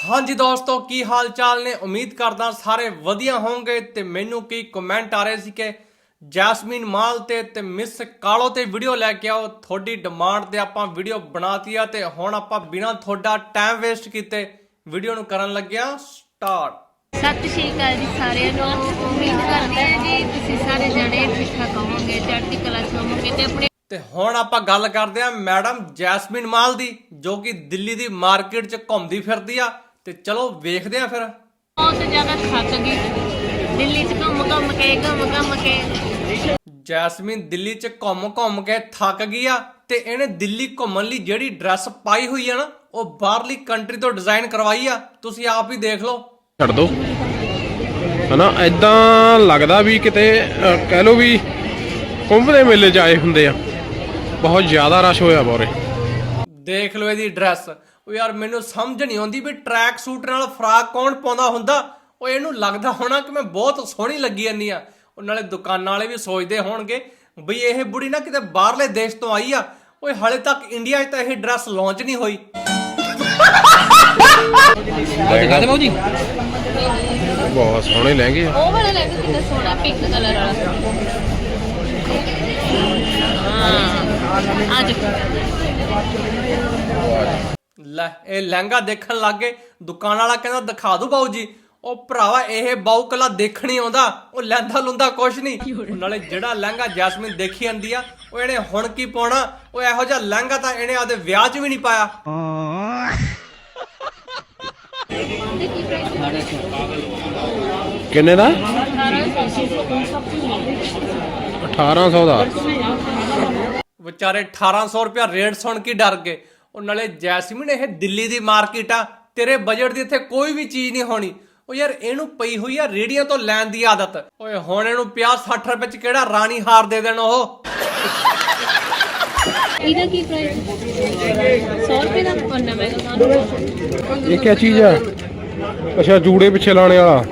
ਹਾਂਜੀ ਦੋਸਤੋ ਕੀ ਹਾਲ ਚਾਲ ਨੇ? ਉਮੀਦ ਕਰਦਾ ਸਾਰੇ ਵਧੀਆ ਹੋਵੋਗੇ ਤੇ ਮੈਨੂੰ ਕੀ ਕਮੈਂਟ ਆ ਰਹੇ ਸੀ ਕਿ ਜੈਸਮੀਨ ਮਾਲ ਤੇ ਤੇ ਮਿਸ ਕਾਲੋ ਤੇ ਵੀਡੀਓ ਲੈ ਕੇ ਆਓ। ਤੁਹਾਡੀ ਡਿਮਾਂਡ ਤੇ ਆਪਾਂ ਵੀਡੀਓ ਬਣਾਤੀ ਆ ਤੇ ਹੁਣ ਆਪਾਂ ਬਿਨਾਂ ਤੁਹਾਡਾ ਟਾਈਮ ਵੇਸਟ ਕੀਤੇ ਵੀਡੀਓ ਨੂੰ ਕਰਨ ਲੱਗਿਆ ਸਟਾਰਟ ਸਤਿ ਸ਼੍ਰੀ ਅਕਾਲ ਜੀ ਸਾਰਿਆਂ ਨੂੰ। ਉਮੀਦ ਕਰਦੇ ਹਾਂ ਜੀ ਤੁਸੀਂ ਸਾਰੇ ਜਣੇ ਠੀਕ ਠਾਕ ਹੋਵੋਗੇ ਚੜ੍ਹਦੀ ਕਲਾ ਚ ਹੋਵੋਗੇ ਤੇ ਆਪਣੇ ਤੇ ਹੁਣ ਆਪਾਂ ਗੱਲ ਕਰਦੇ ਆ ਮੈਡਮ ਜੈਸਮੀਨ ਮਾਲ ਦੀ ਜੋ ਕਿ ਦਿੱਲੀ ਦੀ ਮਾਰਕੀਟ 'ਚ ਘੁੰਮਦੀ ਫਿਰਦੀ ਆ। ਤੇ ਚਲੋ ਵੇਖਦੇ ਆ ਫਿਰ। ਬਹੁਤ ਜ਼ਿਆਦਾ ਥੱਕ ਗਈ। ਦਿੱਲੀ ਚ ਘੁੰਮ ਘੁੰਮ ਕੇ ਘੁੰਮ ਘੁੰਮ ਕੇ। ਜੈਸਮੀਨ ਦਿੱਲੀ 'ਚ ਘੁੰਮ ਘੁੰਮ ਕੇ ਥੱਕ ਗਈ ਆ ਤੇ ਇਹਨੇ ਦਿੱਲੀ ਘੁੰਮਣ ਲਈ ਜਿਹੜੀ ਡਰੈਸ ਪਾਈ ਹੋਈ ਆ ਨਾ ਉਹ ਬਾਹਰਲੀ ਕੰਟਰੀ ਤੋਂ ਡਿਜ਼ਾਈਨ ਕਰਵਾਈ ਆ। ਤੁਸੀਂ ਆਪ ਹੀ ਦੇਖ ਲਓ। ਛੱਡ ਦੋ। ਹਨਾ ਐਦਾਂ ਲੱਗਦਾ ਵੀ ਕਿਤੇ ਅਹ, ਕਹਿ ਲੋ ਵੀ ਕੁੰਭ ਦੇ ਮੇਲੇ 'ਚ ਆਏ ਹੁੰਦੇ ਆ। ਬਹੁਤ ਜ਼ਿਆਦਾ ਰਸ਼ ਹੋਇਆ ਬੋਰੇ। ਦੇਖ ਲਓ ਇਹਦੀ ਡਰੈਸ। ਉਹ ਯਾਰ ਮੈਨੂੰ ਸਮਝ ਨਹੀਂ ਆਉਂਦੀ ਵੀ ਟਰੈਕ ਸੂਟ ਨਾਲ ਫਰਾਕ ਕੌਣ ਪਾਉਂਦਾ ਹੁੰਦਾ। ਉਹ ਇਹਨੂੰ ਲੱਗਦਾ ਹੋਣਾ ਕਿ ਮੈਂ ਬਹੁਤ ਸੋਹਣੀ ਲੱਗੀ ਜਾਂਦੀ ਆ। ਉਹ ਨਾਲੇ ਦੁਕਾਨਾਂ ਵਾਲੇ ਵੀ ਸੋਚਦੇ ਹੋਣਗੇ ਬਈ ਇਹ ਬੁੜੀ ਨਾ ਕਿਤੇ ਬਾਹਰਲੇ ਦੇਸ਼ ਤੋਂ ਆਈ ਆ। ਓਏ ਹਲੇ ਤੱਕ ਇੰਡੀਆ 'ਚ ਤਾਂ ਇਹ ਡਰੈਸ ਲਾਂਚ ਨਹੀਂ ਹੋਈ। ਦਿਖਾ ਦੇ ਬਾਊ ਜੀ? ਬਹੁਤ ਸੋਹਣੇ ਲਹਿੰਗੇ ਆ। ਉਹ ਵਾਲਾ ਲੈ ਕੇ ਕਿੰਨਾ ਸੋਹਣਾ ਪਿੰਕ ਕਲਰ ਵਾਲਾ। ਹਾਂ ਅੱਜ ਲੈ ਇਹ ਲਹਿੰਗਾ ਦੇਖਣ ਲੱਗੇ ਦੁਕਾਨ ਵਾਲਾ ਕਹਿੰਦਾ ਦਿਖਾ ਦੂ ਬਾਊ ਜੀ। ਉਹ ਭਰਾਵਾ ਇਹ ਬਾਊ ਕਲਾ ਦੇਖਣੀ ਆਉਂਦਾ। ਉਹ ਲੈਂਦਾ ਲੁੰਦਾ ਕੁਛ ਨਹੀਂ। ਨਾਲੇ ਜਿਹੜਾ ਲਹਿੰਗਾ ਜੈਸਮੀਨ ਦੇਖੀ ਜਾਂਦੀ ਆ ਉਹ ਇਹਨੇ ਹੁਣ ਕੀ ਪਾਉਣਾ? ਉਹ ਇਹੋ ਜਿਹਾ ਲਹਿੰਗਾ ਤਾਂ ਇਹਨੇ ਆਦੇ ਵਿਆਹ 'ਚ ਵੀ ਨਹੀਂ ਪਾਇਆ। ਕਿੰਨੇ ਦਾ? 1800 ਦਾ। ਵਿਚਾਰੇ 1800 ਰੁਪਇਆ ਰੇਟ ਸੁਣ ਕੇ ਡਰ ਗਏ। ਉਹ ਨਾਲੇ ਜੈਸਮੀਨ ਇਹ ਦਿੱਲੀ ਦੀ ਮਾਰਕੀਟ ਆ ਤੇਰੇ ਬਜਟ ਦੀ ਇੱਥੇ ਕੋਈ ਵੀ ਚੀਜ਼ ਨਹੀਂ ਹੋਣੀ। ਉਹ ਯਾਰ ਇਹਨੂੰ ਪਈ ਹੋਈ ਆ ਰੇੜੀਆਂ ਤੋਂ ਲੈਣ ਦੀ ਆਦਤ। ਓਏ ਹੁਣ ਇਹਨੂੰ 50 60 ਰੁਪਏ ਚ ਕਿਹੜਾ ਰਾਣੀ ਹਾਰ ਦੇ ਦੇਣ ਉਹ? ਇਹਦਾ ਕੀ ਪ੍ਰਾਈਸ 100 ਰੁਪਏ ਦਾ ਪੰਨਾ ਮੈਂ ਇਹ ਕੀ ਚੀਜ਼ ਆ? ਅੱਛਾ ਜੂੜੇ ਪਿੱਛੇ ਲਾਣੇ ਵਾਲਾ।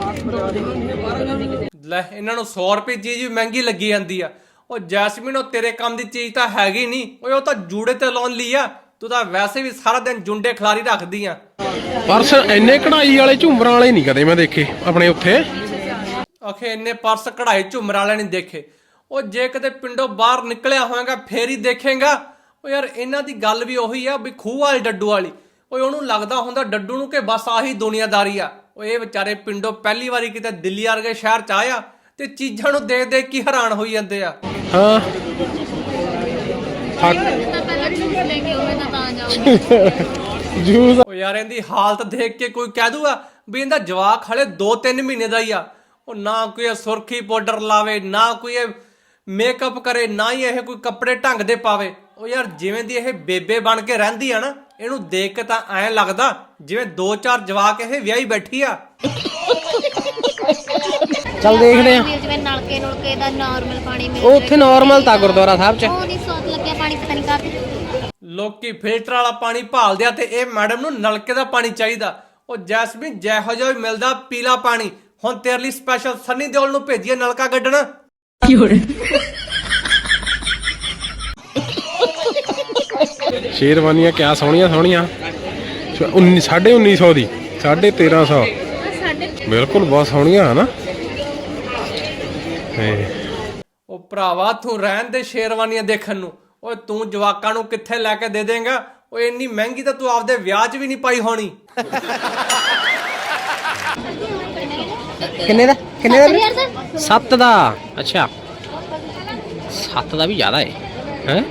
ਲੈ ਇਹਨਾਂ ਨੂੰ 100 ਰੁਪਏ ਚੀਜ਼ ਵੀ ਮਹਿੰਗੀ ਲੱਗੀ ਜਾਂਦੀ ਆ। ਉਹ ਜੈਸਮੀਨ ਉਹ ਤੇਰੇ ਕੰਮ ਦੀ ਚੀਜ਼ ਤਾਂ ਹੈਗੀ ਨਹੀਂ। ਓਏ ਉਹ ਤਾਂ ਜੂੜੇ ਤੇ ਲਾਉਣ ਲਈ ਆ। ਤੂੰ ਤਾਂ ਵੈਸੇ ਵੀ ਸਾਰਾ ਦਿਨ ਜੁੰਡੇ ਖਿਲਾਰੀ ਰੱਖਦੀ ਆ। ਪਰਸ ਇੰਨੇ ਕਢਾਈ ਵਾਲੇ ਝੁੰਮਰਾਂ ਵਾਲੇ ਨਹੀਂ ਕਦੇ ਮੈਂ ਦੇਖੇ ਆਪਣੇ ਉੱਥੇ। ਆਖੇ ਇੰਨੇ ਪਰਸ ਕਢਾਈ ਝੁੰਮਰ ਵਾਲੇ ਨਹੀਂ ਦੇਖੇ। ਉਹ ਜੇ ਕਦੇ ਪਿੰਡੋਂ ਬਾਹਰ ਨਿਕਲਿਆ ਹੋਵੇਗਾ ਫੇਰ ਹੀ ਦੇਖੇਗਾ। ਉਹ ਯਾਰ ਇਹਨਾਂ ਦੀ ਗੱਲ ਵੀ ਉਹੀ ਆ ਵੀ ਖੂਹ ਵਾਲੀ ਡੱਡੂ ਵਾਲੀ। ਓਏ ਉਹਨੂੰ ਲੱਗਦਾ ਹੁੰਦਾ ਡੱਡੂ ਨੂੰ ਕਿ ਬਸ ਆਹੀ ਦੁਨੀਆਦਾਰੀ ਆ। ਓਏ ਇਹ ਵਿਚਾਰੇ ਪਿੰਡੋਂ ਪਹਿਲੀ ਵਾਰੀ ਕਿਤੇ ਦਿੱਲੀ ਵਰਗੇ ਸ਼ਹਿਰ ਚ ਆਇਆ ਤੇ ਚੀਜ਼ਾਂ ਨੂੰ ਦੇਖ ਦੇਖ ਕੇ ਹੈਰਾਨ ਹੋਈ ਜਾਂਦੇ ਆ। ਹਾਂ। ਲੈ ਕੇ ਹੋਵੇ ਤਾਂ ਤਾਂ ਜਾਊਂਗੀ। ਜੂਸ। ਉਹ ਯਾਰ ਇਹਦੀ ਹਾਲਤ ਦੇਖ ਕੇ ਕੋਈ ਕਹਿ ਦੂਗਾ ਵੀ ਇਹਦਾ ਜਵਾਕ ਹਲੇ 2-3 ਮਹੀਨੇ ਦਾ ਹੀ ਆ। ਉਹ ਨਾ ਕੋਈ ਇਹ ਸੁਰਖੀ ਪਾਊਡਰ ਲਾਵੇ ਨਾ ਕੋਈ ਇਹ ਮੇਕਅਪ ਕਰੇ ਨਾ ਹੀ ਇਹ ਕੋਈ ਕੱਪੜੇ ਢੰਗ ਦੇ ਪਾਵੇ। ਉਹ ਯਾਰ ਜਿਵੇਂ ਦੀ ਇਹ ਬੇਬੇ ਬਣ ਕੇ ਰਹਿੰਦੀ ਆ ਨਾ ਇਹਨੂੰ ਦੇਖ ਕੇ ਤਾਂ ਐਂ ਲੱਗਦਾ ਜਿਵੇਂ 2-4 ਜਵਾਕ ਇਹ ਵਿਆਹੀ ਬੈਠੀ ਆ। ਚੱਲ ਦੇਖਦੇ ਆ। ਜਿਵੇਂ ਨਲਕੇ ਨੁਲਕੇ ਦਾ ਨਾਰਮਲ ਪਾਣੀ ਮਿਲ ਉਹ ਉੱਥੇ ਨਾਰਮਲ ਤਾਂ ਗੁਰਦੁਆਰਾ ਸਾਹਿਬ ਚ। ਉਹ ਨਹੀਂ ਸੌਤ ਲੱਗਿਆ ਪਾਣੀ ਪਤਾ ਨਹੀਂ ਕਾਹਤੇ ਲੋਕੀ ਫਿਲਟਰ ਵਾਲਾ ਪਾਣੀ ਭਾਲਦੇ ਆ ਤੇ ਇਹ ਮੈਡਮ ਨੂੰ ਨਲਕੇ ਦਾ ਪਾਣੀ ਚਾਹੀਦਾ। ਉਹ ਜੈਸਮੀਨ ਜਿਹੋ ਜਿਹਾ ਵੀ ਮਿਲਦਾ ਪੀਲਾ ਪਾਣੀ। ਹੁਣ ਤੇਰੇ ਲਈ ਸਪੈਸ਼ਲ ਸੰਨੀ ਦਿਓਲ ਨੂੰ ਭੇਜੀਏ ਨਲਕਾ ਕੱਢਣ ਸ਼ੇਰਵਾਨੀਆਂ ਕਿਆ ਸੋਹਣੀਆਂ ਸੋਹਣੀਆਂ। 19 1950 ਦੀ 1350 ਸਾਡੇ ਬਿਲਕੁਲ ਬਹੁਤ ਸੋਹਣੀਆਂ ਹਨਾ? ਤੇ ਉਹ ਭਰਾਵਾ ਤੂੰ ਰਹਿਣ ਦੇ ਸ਼ੇਰਵਾਨੀਆਂ ਦੇਖਣ ਨੂੰ। ਓਏ ਤੂੰ ਜਵਾਕਾਂ ਨੂੰ ਕਿੱਥੇ ਲੈ ਕੇ ਦੇ ਦੇਂਗਾ? ਓਏ ਇੰਨੀ ਮਹਿੰਗੀ ਤਾਂ ਤੂੰ ਆਪਦੇ ਵਿਆਹ 'ਚ ਵੀ ਨਹੀਂ ਪਾਈ ਹੋਣੀ। ਕਿੰਨੇ ਦਾ? ਕਿੰਨੇ ਸਰ 7 ਦਾ? ਅੱਛਾ। 7 ਦਾ ਵੀ ਜ਼ਿਆਦਾ ਹੈ ਹੈ?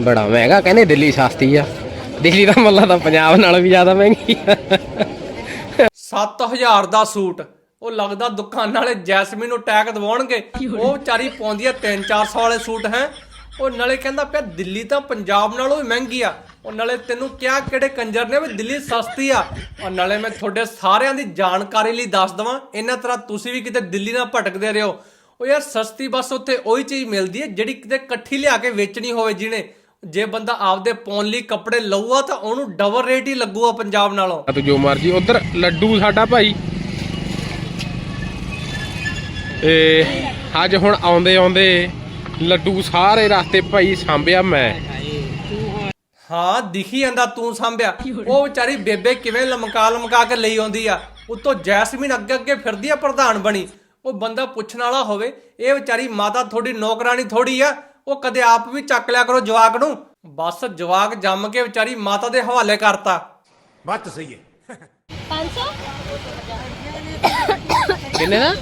ਬੜਾ ਮਹਿੰਗਾ ਕਹਿੰਦੇ ਦਿੱਲੀ ਸਸਤੀ ਆ। ਦਿੱਲੀ ਦਾ ਮੱਲਾ ਤਾਂ ਪੰਜਾਬ ਨਾਲੋਂ ਵੀ ਜ਼ਿਆਦਾ ਮਹਿੰਗੀ ਆ। 7000 ਦਾ ਸੂਟ। ਉਹ ਲੱਗਦਾ ਦੁਕਾਨਾਂ ਵਾਲੇ ਜੈਸਮੀਨ ਨੂੰ ਟੈਗ ਦਵਾਉਣਗੇ। ਉਹ ਵਿਚਾਰੀ ਪਾਉਂਦੀ ਆ 3-400 ਵਾਲੇ ਸੂਟ ਹੈ? ਉਹ ਨਾਲੇ ਕਹਿੰਦਾ ਪਿਆ, ਦਿੱਲੀ ਤਾਂ ਪੰਜਾਬ ਨਾਲੋਂ ਵੀ ਮਹਿੰਗੀ ਆ। ਉਹ ਨਾਲੇ ਤੈਨੂੰ ਕਿਹਾ ਕਿਹੜੇ ਕੰਜਰ ਨੇ ਵੀ ਦਿੱਲੀ ਸਸਤੀ ਆ। ਉਹ ਨਾਲੇ ਮੈਂ ਤੁਹਾਡੇ ਸਾਰਿਆਂ ਦੀ ਜਾਣਕਾਰੀ ਲਈ ਦੱਸ ਦਵਾਂ ਇਹਨਾਂ ਤਰ੍ਹਾਂ ਤੁਸੀਂ ਵੀ ਕਿਤੇ ਦਿੱਲੀ ਨਾਲ ਭਟਕਦੇ ਰਹੋ। ਉਹ ਯਾਰ ਸਸਤੀ ਬਸ ਉੱਥੇ ਉਹੀ ਚੀਜ਼ ਮਿਲਦੀ ਹੈ ਜਿਹੜੀ ਕਿਤੇ ਇਕੱਠੀ ਲਿਆ ਕੇ ਵੇਚਣੀ ਹੋਵੇ ਜਿਹਨੇ। ਜੇ ਬੰਦਾ ਆਪਦੇ ਪਾਉਣ ਲਈ ਕੱਪੜੇ ਲਊਆ ਤਾਂ ਉਹਨੂੰ ਡਬਲ ਰੇਟ ਹੀ ਲੱਗੂਗਾ ਪੰਜਾਬ ਨਾਲੋਂ। ਤੂੰ ਜੋ ਮਰਜ਼ੀ, ਉਧਰ ਲੱਡੂ ਸਾਡਾ ਭਾਈ। ਏ ਅੱਜ ਹੁਣ ਆਉਂਦੇ ਆਉਂਦੇ ਲੱਡੂ ਸਾਰੇ ਰਸਤੇ ਭਾਈ ਸਾਂਭਿਆ ਮੈਂ। ਹਾਂ ਦਿਖੀ ਜਾਂਦਾ ਤੂੰ ਸਾਂਭਿਆ। ਉਹ ਵਿਚਾਰੀ ਬੇਬੇ ਕਿਵੇਂ ਲਮਕਾ ਲਮਕਾ ਕੇ ਲਈ ਆਉਂਦੀ ਆ? ਉੱਤੋਂ ਜੈਸਮੀਨ ਅੱਗੇ ਅੱਗੇ ਫਿਰਦੀ ਆ ਪ੍ਰਧਾਨ ਬਣੀ। ਉਹ ਬੰਦਾ ਪੁੱਛਣ ਵਾਲਾ ਹੋਵੇ ਇਹ ਵਿਚਾਰੀ ਮਾਤਾ ਥੋੜੀ ਨੌਕਰਾਨੀ ਥੋੜੀ ਆ। ਉਹ ਕਦੇ ਆਪ ਵੀ ਚੱਕ ਲਿਆ ਕਰੋ ਜਵਾਕ ਨੂੰ। ਬਸ ਜਵਾਕ ਜੰਮ ਕੇ ਵਿਚਾਰੀ ਮਾਤਾ ਦੇ ਹਵਾਲੇ ਕਰਤਾ। ਬਾਤ ਸਹੀ ਹੈ। 500 ਕਿੰਨੇ ਦਾ?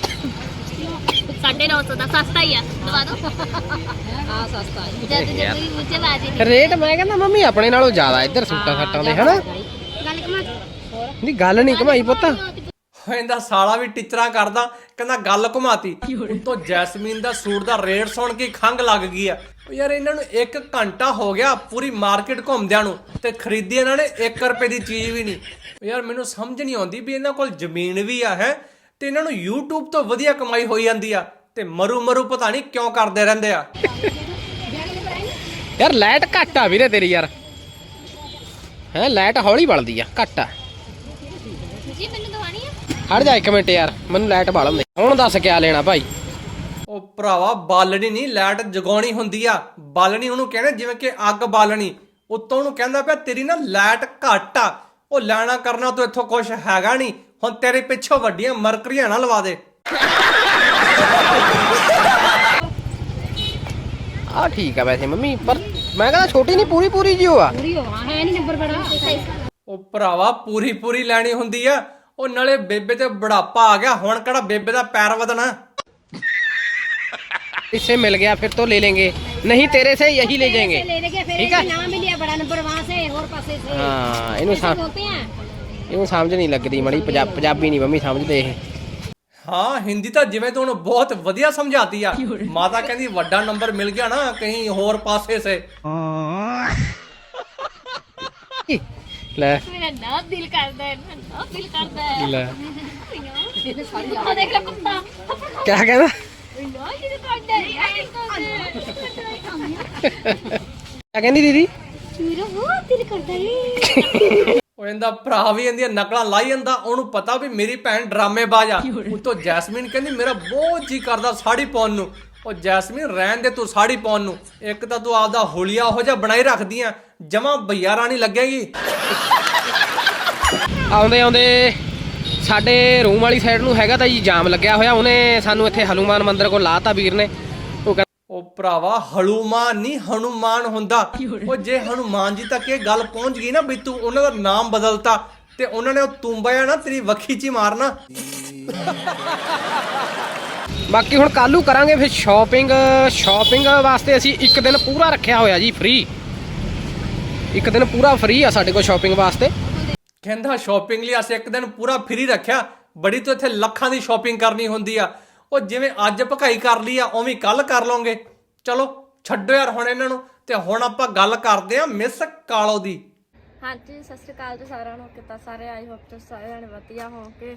950 ਦਾ ਸਸਤਾ ਹੀ ਆ। ਦਵਾ ਦੋ। ਹਾਂ ਸਸਤਾ ਹੈ। ਜਦ ਜਦ। ਕੋਈ ਮੁੱਝੇ ਬਾਜੀ ਨਹੀਂ। ਰੇਟ ਮੈਂ ਕਹਿੰਦਾ ਮੰਮੀ ਆਪਣੇ ਨਾਲੋਂ ਜ਼ਿਆਦਾ ਇੱਧਰ ਸੂਟਾਂ ਸੱਟਾਂ ਦੇ ਹਨਾ? ਗੱਲ ਕਮਾ ਨਹੀਂ ਗੱਲ ਨਹੀਂ ਕਮਾਈ ਪੁੱਤ। ਉਹ ਇਹਦਾ ਸਾਲਾ ਵੀ ਟੀਚਰਾਂ ਕਰਦਾ ਕਹਿੰਦਾ ਗੱਲ ਘੁਮਾਤੀ। ਉੱਤੋਂ ਜੈਸਮੀਨ ਦਾ ਸੂਟ ਦਾ ਰੇਟ ਸੁਣ ਕੇ ਖੰਗ ਲੱਗ ਗਈ ਆ। ਯਾਰ ਇਹਨਾਂ ਨੂੰ 1 ਘੰਟਾ ਹੋ ਗਿਆ ਪੂਰੀ ਮਾਰਕੀਟ ਘੁੰਮਦਿਆਂ ਨੂੰ ਤੇ ਖਰੀਦੀ ਇਹਨਾਂ ਨੇ 1 ਰੁਪਏ ਦੀ ਚੀਜ਼ ਵੀ ਨਹੀਂ। ਯਾਰ ਮੈਨੂੰ ਸਮਝ ਨਹੀਂ ਆਉਂਦੀ ਵੀ ਇਹਨਾਂ ਕੋਲ ਜ਼ਮੀਨ ਵੀ ਆ ਹੈ? ਤੇ ਇਹਨਾਂ ਨੂੰ YouTube ਤੋਂ ਵਧੀਆ ਕਮਾਈ ਹੋਈ ਜਾਂਦੀ ਆ ਤੇ ਮਰੂ ਮਰੂ ਪਤਾ ਨਹੀਂ ਕਿਉਂ ਕਰਦੇ ਰਹਿੰਦੇ ਆ। ਯਾਰ ਲਾਈਟ ਘੱਟ ਆ ਵੀਰੇ ਤੇਰੀ ਯਾਰ। ਹੈ ਲਾਈਟ ਹੌਲੀ ਬਲਦੀ ਆ ਘੱਟ ਆ। ਜੀ ਮੈਨੂੰ ਦਵਾਣੀ ਆ? ਹਟ ਜਾ ਇੱਕ ਮਿੰਟ ਯਾਰ ਮੈਨੂੰ ਲਾਈਟ ਬਾਲਣ ਦੇ। ਹੁਣ ਦੱਸ ਕਿਆ ਲੈਣਾ ਭਾਈ? ਉਹ ਭਰਾਵਾ ਬਾਲਣੀ ਨਹੀਂ ਲਾਈਟ ਜਗਾਉਣੀ ਹੁੰਦੀ ਆ। ਬਾਲਣੀ ਉਹਨੂੰ ਕਹਿੰਦੇ ਜਿਵੇਂ ਕਿ ਅੱਗ ਬਾਲਣੀ। ਉੱਤੋਂ ਉਹਨੂੰ ਕਹਿੰਦਾ ਪਿਆ ਤੇਰੀ ਨਾ ਲਾਈਟ ਘੱਟ ਆ। ਉਹ ਲੈਣਾ ਕਰਨਾ ਤੂੰ ਇੱਥੋਂ ਕੁਝ ਹੈਗਾ ਨਹੀਂ। ਹੁਣ ਤੇਰੇ ਪਿੱਛੋਂ ਵੱਡੀਆਂ ਮਰਕਰੀਆਂ ਨਾ ਲਵਾ ਦੇ ਆ ਠੀਕ ਆ ਵੈਸੇ ਮੰਮੀ ਪਰ ਮੈਂ ਕਹਿੰਦਾ ਛੋਟੀ ਨਹੀਂ ਪੂਰੀ ਪੂਰੀ ਜਿਓ ਆ ਉਹ ਭਰਾਵਾ ਪੂਰੀ ਪੂਰੀ ਲੈਣੀ ਹੁੰਦੀ ਆ ਉਹ ਨਾਲੇ ਬੇਬੇ ਤੇ ਬੁਢਾਪਾ ਆ ਗਿਆ ਹੁਣ ਕਿਹੜਾ ਬੇਬੇ ਦਾ ਪੈਰ ਵਧਣਾ इससे मिल गया फिर तो ले लेंगे नहीं तेरे से यही ले जाएंगे ले लेंगे फिर ठीक है नाम मिलिया बड़ा नंबर वहाँ से और पासे से ਹਾਂ ਇਹਨੂੰ ऐसे ਸਮ बोलते हैं ਇਹਨੂੰ ਸਮਝ ਨਹੀਂ ਲੱਗਦੀ ਮੜੀ ਪੰਜਾਬੀ ਨਹੀਂ ਮੰਮੀ ਸਮਝਦੇ ਇਹ। ਹਾਂ ਹਿੰਦੀ ਤਾਂ ਜਿਵੇਂ ਤੂੰ ਉਹਨੂੰ ਬਹੁਤ ਵਧੀਆ ਸਮਝਾਤੀ ਆ। ਮਾਤਾ ਕਹਿੰਦੀ ਵੱਡਾ ਨੰਬਰ ਮਿਲ ਗਿਆ ਨਾ ਕਹੀਂ ਹੋਰ ਪਾਸੇ ਸੇ। ਲੈ। ਮੇਰਾ ਨਾ ਦਿਲ ਕਰਦਾ ਹੈ ਨਾ ਨਾ ਦਿਲ ਕਰਦਾ ਹੈ। ਲੈ। ਉਹ ਦੇਖ ਲੈ ਕੁੱਤਾ। ਕਿਆ ਕਹਿੰਦਾ? ਨਾ ਇਹ ਕਰਦਾ ਹੈ ਕਿਆ ਕਹਿੰਦੀ ਦੀਦੀ? ਮੇਰਾ ਬਹੁਤ ਦਿਲ ਕਰਦਾ ਹੈ। ਇਹਦਾ ਭਰਾ ਵੀ ਇਹਦੀਆਂ ਨਕਲਾਂ ਲਾਈ ਜਾਂਦਾ ਉਹਨੂੰ ਪਤਾ ਵੀ ਮੇਰੀ ਭੈਣ ਡਰਾਮੇਬਾਜ਼ ਆ। ਉਤੋਂ ਜੈਸਮੀਨ ਕਹਿੰਦੀ ਮੇਰਾ ਬਹੁਤ ਜੀ ਕਰਦਾ ਸਾੜੀ ਪਾਉਣ ਨੂੰ। ਉਹ ਜੈਸਮੀਨ ਰਹਿਣ ਦੇ ਤੂੰ ਸਾੜੀ ਪਾਉਣ ਨੂੰ। ਇੱਕ ਤਾਂ ਤੂੰ ਆਪਦਾ ਹੁਲੀਆ ਉਹੋ ਜਿਹਾ ਬਣਾਈ ਰੱਖਦੀ ਆ ਜਮਾ ਬਈਆਰਾ ਨਹੀਂ ਲੱਗੇਗੀ। ਆਉਂਦੇ ਆਉਂਦੇ ਸਾਡੇ ਰੂਮ ਵਾਲੀ ਸਾਈਡ ਨੂੰ ਹੈਗਾ ਤਾਂ ਜੀ ਜਾਮ ਲੱਗਿਆ ਹੋਇਆ। ਉਹਨੇ ਸਾਨੂੰ ਇੱਥੇ ਹਨੂਮਾਨ ਮੰਦਿਰ ਕੋਲ ਲਾਤਾ ਵੀਰ ਨੇ। ਉਹ ਭਰਾਵਾ ਹਲੂਮਾਨ ਨਹੀਂ ਹਨੂਮਾਨ ਹੁੰਦਾ। ਉਹ ਜੇ ਹਨੂਮਾਨ ਜੀ ਤੱਕ ਇਹ ਗੱਲ ਪਹੁੰਚ ਗਈ ਨਾ ਵੀ ਤੂੰ ਉਹਨਾਂ ਦਾ ਨਾਮ ਬਦਲਤਾ ਤੇ ਉਹਨਾਂ ਨੇ ਉਹ ਤੁੰਬਿਆ ਨਾ ਤੇਰੀ ਵੱਖੀ 'ਚ ਹੀ ਮਾਰਨਾ। ਬਾਕੀ ਹੁਣ ਕੱਲੂ ਕਰਾਂਗੇ ਫਿਰ ਸ਼ਾਪਿੰਗ ਸ਼ਾਪਿੰਗ ਵਾਸਤੇ ਅਸੀਂ ਇੱਕ ਦਿਨ ਪੂਰਾ ਰੱਖਿਆ ਹੋਇਆ ਜੀ ਫ੍ਰੀ ਇੱਕ ਦਿਨ ਪੂਰਾ ਫ੍ਰੀ ਆ ਸਾਡੇ ਕੋਲ ਸ਼ਾਪਿੰਗ ਵਾਸਤੇ। ਕਹਿੰਦਾ ਸ਼ਾਪਿੰਗ ਲਈ ਅਸੀਂ ਇੱਕ ਦਿਨ ਪੂਰਾ ਫ੍ਰੀ ਰੱਖਿਆ। ਬੜੀ ਤੋਂ ਇੱਥੇ ਲੱਖਾਂ ਦੀ ਸ਼ਾਪਿੰਗ ਕਰਨੀ ਹੁੰਦੀ ਆ। ਉਹ ਜਿਵੇਂ ਅੱਜ ਭਕਾਈ ਕਰ ਲਈ ਆ ਉਵੇਂ ਕੱਲ ਕਰ ਲਓਗੇ। ਚਲੋ ਛੱਡੋ ਯਾਰ ਹੁਣ ਇਹਨਾਂ ਨੂੰ ਤੇ ਹੁਣ ਆਪਾਂ ਗੱਲ ਕਰਦੇ ਆ ਮਿਸ ਕਾਲੋ ਦੀ। ਹਾਂਜੀ ਸਤਿ ਸ਼੍ਰੀ ਅਕਾਲ ਜੀ ਸਾਰਿਆਂ ਨੂੰ ਕਿੱਦਾਂ ਸਾਰੇ? ਆਈ ਹੋਪ ਤੁਸੀਂ ਸਾਰੇ ਜਣੇ ਵਧੀਆ ਹੋਵੋਗੇ।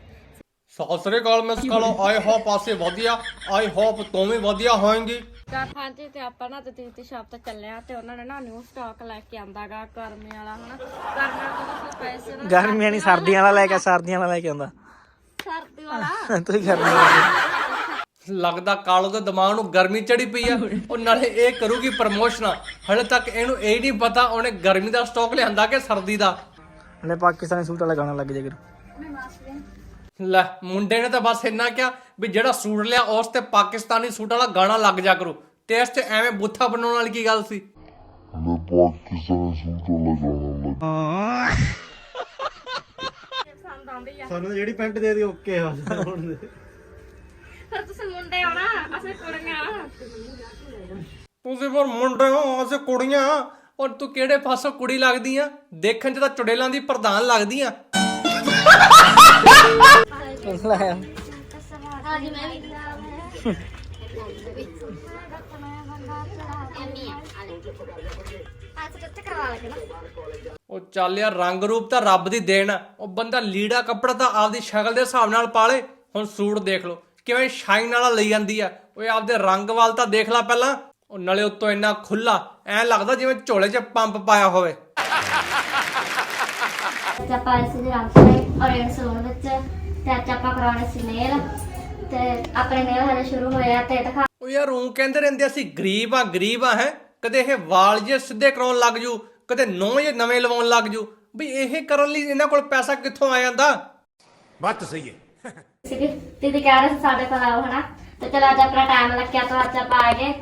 ਸਤਿ ਸ੍ਰੀ ਅਕਾਲ ਮਿਸ ਕਾਲੋ ਆਈ ਹੋਪ ਆਸੇ ਵਧੀਆ ਆਈ ਹੋਪ ਤੂੰ ਵੀ ਵਧੀਆ ਹੋਏਂਗੀ। ਤਾਂ ਹਾਂਜੀ ਤੇ ਆਪਾਂ ਨਾ ਤੇ ਦੀ ਸ਼ਾਪ ਤੇ ਚੱਲੇ ਆ ਤੇ ਉਹਨਾਂ ਨੇ ਨਾ ਨਿਊ ਸਟਾਕ ਲੈ ਕੇ ਆਂਦਾਗਾ ਗਰਮੀ ਵਾਲਾ ਹਨਾ? ਗਰਮੀ ਵਾਲਾ ਤਾਂ ਪੈਸੇ ਨਾ ਗਰਮੀਆਂ ਨਹੀਂ ਸਰਦੀਆਂ ਵਾਲਾ ਲੈ ਕੇ ਸਰਦੀਆਂ ਵਾਲਾ ਲੈ ਕੇ ਆਉਂਦਾ। ਸਰਦੀ ਵਾਲਾ? ਤੂੰ ਹੀ ਗਰਮੀ ਵਾਲਾ। ਲੱਗਦਾ ਕਾਲੋ ਦੇ ਦਿਮਾਗ ਨੂੰ ਗਰਮੀ ਚੜੀ ਪਈ ਆ। ਉਹ ਨਾਲੇ ਇਹ ਕਰੂਗੀ ਪ੍ਰਮੋਸ਼ਨਾਂ ਹਲੇ ਤੱਕ ਇਹਨੂੰ ਇਹ ਨਹੀਂ ਪਤਾ ਉਹਨੇ ਗਰਮੀ ਦਾ ਸਟਾਕ ਲਿਆਂਦਾ ਕਿ ਸਰਦੀ ਦਾ। ਲੈ ਪਾਕਿਸਤਾਨੀ ਸੂਟ ਵਾਲਾ ਗਾਣਾ ਲੱਗ ਜਾ ਕਰ ਲੈ ਮੁੰਡੇ ਨੇ ਤਾਂ ਬਸ ਇੰਨਾ ਕਿਹਾ ਵੀ ਜਿਹੜਾ ਸੂਟ ਲਿਆ ਉਸ ਤੇ ਪਾਕਿਸਤਾਨੀ ਸੂਟ ਵਾਲਾ ਗਾਣਾ ਲੱਗ ਜਾ ਕਰੂ। ਤੇ ਇਸ ਤੇ ਐਵੇਂ ਬੁੱਥਾ ਬਣਾਉਣ ਵਾਲੀ ਕੀ ਗੱਲ ਸੀ? ਮੈਂ ਪਾਕਿਸਤਾਨ ਸੂਟ ਵਾਲਾ ਗਾਣਾ ਲੱਗ ਸਾਨੂੰ ਜਿਹੜੀ ਪੈਂਟ ਦੇ ਦੀ ਓਕੇ ਆ। ਹੁਣ ਤੁਸੀਂ ਮੁੰਡੇ ਹੋ ਅਸੀਂ ਕੁੜੀਆਂ। ਤੁਸੀਂ ਫਿਰ ਮੁੰਡੇ ਹੋ, ਅਸੀਂ ਕੁੜੀਆਂ। ਔਰ ਤੂੰ ਕਿਹੜੇ ਪਾਸੋਂ ਕੁੜੀ ਲੱਗਦੀ ਆ? ਦੇਖਣ 'ਚ ਤਾਂ ਚੁੜੇਲਾਂ ਦੀ ਪ੍ਰਧਾਨ ਲੱਗਦੀ ਆ। ਹਾਂਜੀ ਮੈਂ ਵੀ ਉਹ ਚੱਲ ਯਾਰ, ਰੰਗ ਰੂਪ ਤਾਂ ਰੱਬ ਦੀ ਦੇਣ ਆ। ਉਹ ਬੰਦਾ ਲੀੜਾ ਕੱਪੜਾ ਤਾਂ ਆਪਦੀ ਸ਼ਕਲ ਦੇ ਹਿਸਾਬ ਨਾਲ ਪਾਲੇ। ਹੁਣ ਸੂਟ ਦੇਖ ਲਓ। ਕਿਵੇਂ ਸ਼ਾਈਨ ਵਾਲਾ ਲਈ ਜਾਂਦੀ ਆ? ਓਏ ਆਪਦੇ ਰੰਗ ਵਾਲ ਤਾਂ ਦੇਖ ਲੈ ਪਹਿਲਾਂ। ਉਹ ਨਾਲੇ ਉੱਤੋਂ ਇੰਨਾ ਖੁੱਲਾ ਐ ਲੱਗਦਾ ਜਿਵੇਂ ਝੋਲੇ 'ਚ ਪੰਪ ਪਾਇਆ ਹੋਵੇ। ਚਾਪਾ ਇਸ ਕਹਿੰਦੇ ਰਹਿੰਦੇ ਅਸੀਂ ਗਰੀਬ ਆ ਗਰੀਬ ਆ ਹੈ। ਕਦੇ ਇਹ ਵਾਲ ਜੇ ਸਿੱਧੇ ਕਰਾਉਣ ਲੱਗ ਜੂ ਕਦੇ ਨੋ ਜੇ ਨਵੇਂ ਲਵਾਉਣ ਲੱਗ ਜੂ। ਵੀ ਇਹ ਕਰਨ ਲਈ ਇਹਨਾਂ ਕੋਲ ਪੈਸਾ ਕਿੱਥੋਂ ਆ ਜਾਂਦਾ? ਬਾਤ ਸਹੀ ਹੈ। ਸੀਗੀ। ਦੀਦੀ ਕਹਿ ਰਹੇ ਸੀ ਸਾਡੇ ਕੋਲ ਆਓ ਹਨਾ? ਤੇ ਚਲੋ ਅੱਜ ਆਪਣਾ ਟਾਈਮ ਲੱਗਿਆ ਤਾਂ ਅੱਜ ਆਪਾਂ ਆ ਗਏ।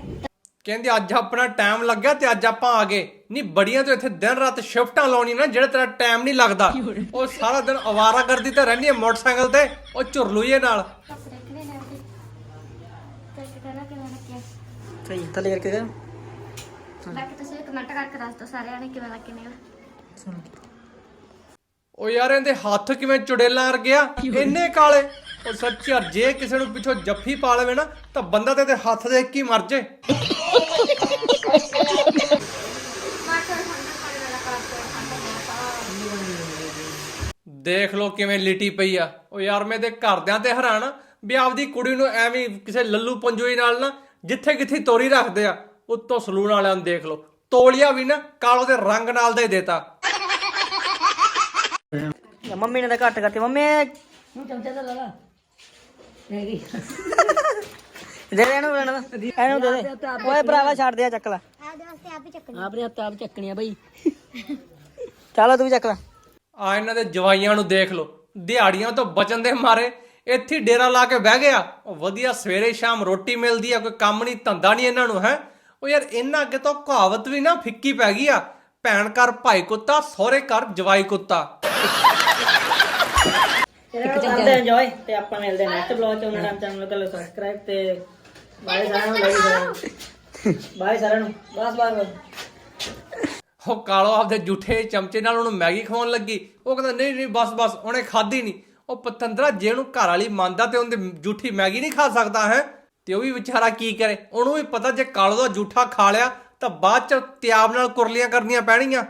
ਕਹਿੰਦੇ ਅੱਜ ਆਪਣਾ ਟਾਈਮ ਲੱਗਿਆ ਤੇ ਅੱਜ ਆਪਾਂ ਆ ਗਏ। ਨਹੀਂ ਬੜੀਆਂ ਤੋਂ ਇੱਥੇ ਦਿਨ ਰਾਤ ਸ਼ਿਫਟਾਂ ਲਾਉਣੀ ਨਾ ਜਿਹੜਾ ਤੇਰਾ ਟਾਈਮ ਨਹੀਂ ਲੱਗਦਾ। ਉਹ ਸਾਰਾ ਦਿਨ ਅਵਾਰਾ ਕਰਦੀ ਤਾਂ ਰਹਿੰਦੀ ਹੈ ਮੋਟਰਸਾਈਕਲ ਤੇ ਉਹ ਝੁਰਲੂਏ ਨਾਲ। ਤੇ ਸਹੀ ਥੱਲੇ ਕਰਕੇ ਕਰ। ਬਾਕੀ ਤੁਸੀਂ ਕਮੈਂਟ ਕਰਕੇ ਦੱਸ ਦਿਓ ਸਾਰਿਆਂ ਨੇ ਕਿਵੇਂ ਲੱਗੇ ਨੇ। ਉਹ ਯਾਰ ਇਹਦੇ ਹੱਥ ਕਿਵੇਂ ਚੁੜੇਲਾਂ ਵਰਗਿਆ ਇੰਨੇ ਕਾਲੇ। ਉਹ ਸੱਚ ਯਾਰ, ਜੇ ਕਿਸੇ ਨੂੰ ਪਿੱਛੋਂ ਜੱਫੀ ਪਾ ਲਵੇ ਨਾ, ਤਾਂ ਬੰਦਾ ਤੇ ਇਹਦੇ ਹੱਥ ਦੇਖ ਕੇ ਮਰ ਜੇ। ਦੇਖ ਲੋ ਕਿਵੇਂ ਲਿਟੀ ਪਈ ਆ। ਉਹ ਯਾਰ, ਮੈਂ ਤੇ ਘਰਦਿਆਂ ਤੇ ਹੈਰਾਨ ਆ ਵੀ ਆਪਦੀ ਕੁੜੀ ਨੂੰ ਐਵੇਂ ਕਿਸੇ ਲੱਲੂ ਪੰਜੋਈ ਨਾਲ ਨਾ ਜਿੱਥੇ ਕਿੱਥੇ ਤੋਰੀ ਰੱਖਦੇ ਆ। ਉੱਤੋਂ ਸਲੂਨ ਵਾਲਿਆਂ ਨੂੰ ਦੇਖ ਲੋ ਤੋਲੀਆ ਵੀ ਨਾ ਕਾਲੋ ਦੇ ਰੰਗ ਨਾਲ ਦਾ ਹੀ ਦੇਤਾ। ਮੰਮੀ ਨੇ ਤਾਂ ਘੱਟ ਕਰਤੀ। ਮੰਮੀ ਨੂੰ ਚਮਚਾ ਤਾਂ ਲਾ ਲਾ ਦੇ ਦੇ ਇਹਨੂੰ ਲੈਣਾ ਇਹਨੂੰ ਦੇ ਦੇ। ਓਏ ਭਰਾਵਾ ਛੱਡ ਦੇ ਆ ਚੱਕ ਲੈ। ਆਪਦੇ ਵਾਸਤੇ ਆਪ ਹੀ ਚੱਕਣੀ। ਆਪਣੇ ਹੱਥ ਆਪ ਚੱਕਣੀ ਆ ਬਈ। ਚਲੋ ਤੂੰ ਵੀ ਚੱਕ ਲੈ। ਆ ਇਹਨਾਂ ਦੇ ਜਵਾਈਆਂ ਨੂੰ ਦੇਖ ਲਓ। ਦਿਹਾੜੀਆਂ ਤੋਂ ਬਚਣ ਦੇ ਮਾਰੇ ਇੱਥੇ ਡੇਰਾ ਲਾ ਕੇ ਬਹਿ ਗਿਆ। ਉਹ ਵਧੀਆ ਸਵੇਰੇ ਸ਼ਾਮ ਰੋਟੀ ਮਿਲਦੀ ਆ ਕੋਈ ਕੰਮ ਨਹੀਂ ਧੰਦਾ ਨਹੀਂ ਇਹਨਾਂ ਨੂੰ ਹੈ? ਉਹ ਯਾਰ ਇਹਨਾਂ ਅੱਗੇ ਤੋਂ ਕਹਾਵਤ ਵੀ ਨਾ ਫਿੱਕੀ ਪੈ ਗਈ ਆ। ਭੈਣ ਘਰ ਭਾਈ ਕੁੱਤਾ ਸਹੁਰੇ ਘਰ ਜਵਾਈ ਕੁੱਤਾ। ਕਰਦੇ ਇੰਜੋਏ ਤੇ ਆਪਾਂ ਮਿਲਦੇ ਨੈਕਸਟ ਬਲੌਗ ਚ ਉਹਨਾਂ ਟਾਈਮ ਚੈਨਲ ਨੂੰ ਕਰ ਲਓ ਸਬਸਕ੍ਰਾਈਬ ਤੇ ਬਾਏ ਸਾਰਿਆਂ ਨੂੰ ਲਾਈਕ ਕਰੋ ਬਾਏ ਸਾਰਿਆਂ ਨੂੰ। ਬਸ ਬਾਏ ਬਾਏ ਉਹ ਕਾਲੋ ਆਪਦੇ ਜੂਠੇ ਚਮਚੇ ਨਾਲ ਉਹਨੂੰ ਮੈਗੀ ਖਵਾਉਣ ਲੱਗੀ। ਉਹ ਕਹਿੰਦਾ ਨਹੀਂ ਨਹੀਂ ਬਸ ਬਸ ਉਹਨੇ ਖਾਧੀ ਨਹੀਂ। ਉਹ ਪਤੰਦਰਾ ਜੇ ਉਹਨੂੰ ਘਰ ਵਾਲੀ ਮੰਨਦਾ ਤੇ ਉਹਦੇ ਜੂਠੀ ਮੈਗੀ ਨਹੀਂ ਖਾ ਸਕਦਾ ਹੈ? ਤੇ ਉਹ ਵੀ ਵਿਚਾਰਾ ਕੀ ਕਰੇ? ਉਹਨੂੰ ਵੀ ਪਤਾ ਜੇ ਕਾਲੋ ਦਾ ਜੂਠਾ ਖਾ ਲਿਆ ਤਾਂ ਬਾਅਦ ਚ ਤਿਆਬ ਨਾਲ ਕੁਰਲੀਆਂ ਕਰਨੀਆਂ ਪੈਣਗੀਆਂ।